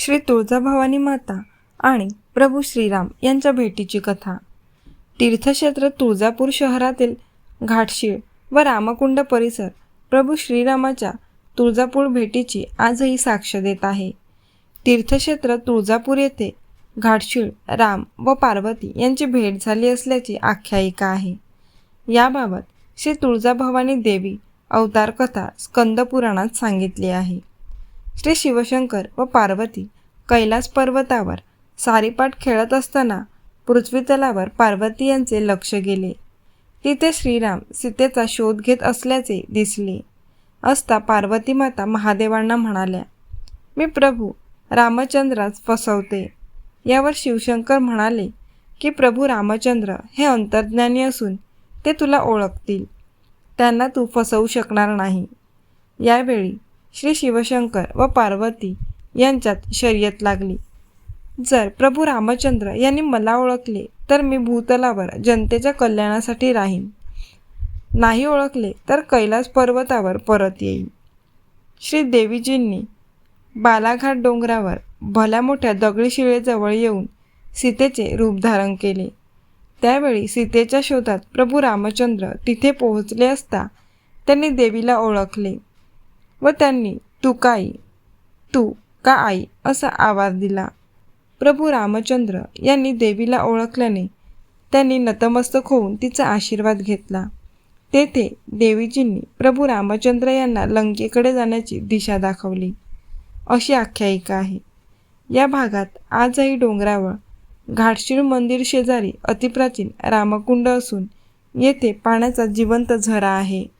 श्री तुळजाभवानी माता आणि प्रभू श्रीराम यांच्या भेटीची कथा. तीर्थक्षेत्र तुळजापूर शहरातील घाटशीळ व रामकुंड परिसर प्रभू श्रीरामाच्या तुळजापूर भेटीची आजही साक्ष देत आहे. तीर्थक्षेत्र तुळजापूर येथे घाटशीळ राम व पार्वती यांची भेट झाली असल्याची आख्यायिका आहे. याबाबत श्री तुळजाभवानी देवी अवतार कथा स्कंदपुराणात सांगितली आहे. श्री शिवशंकर व पार्वती कैलास पर्वतावर सारीपाठ खेळत असताना पृथ्वीतलावर पार्वती यांचे लक्ष गेले. तिथे श्रीराम सीतेचा शोध घेत असल्याचे दिसले. असता पार्वती माता महादेवांना म्हणाल्या मी प्रभू रामचंद्रास फसवते. यावर शिवशंकर म्हणाले की प्रभू रामचंद्र हे अंतर्ज्ञानी असून ते तुला ओळखतील. त्यांना तू फसवू शकणार नाही. यावेळी श्री शिवशंकर व पार्वती यांच्यात शर्यत लागली. जर प्रभू रामचंद्र यांनी मला ओळखले तर मी भूतलावर जनतेच्या कल्याणासाठी राहीन. नाही ओळखले तर कैलास पर्वतावर परत येईन. श्री देवीजींनी बालाघाट डोंगरावर भल्या मोठ्या दगडी शिळेजवळ येऊन सीतेचे रूप धारण केले. त्यावेळी सीतेच्या शोधात प्रभू रामचंद्र तिथे पोहोचले असता त्यांनी देवीला ओळखले. व त्यांनी तू काई तू का आई? असा आवाज दिला. प्रभू रामचंद्र यांनी देवीला ओळखल्याने त्यांनी नतमस्तक होऊन तिचा आशीर्वाद घेतला. तेथे देवीजींनी प्रभू रामचंद्र यांना लंकेकडे जाण्याची दिशा दाखवली. अशी आख्यायिका आहे. या भागात आजही डोंगरावर घाटशीळ मंदिर शेजारी अतिप्राचीन रामकुंड असून येथे पाण्याचा जिवंत झरा आहे.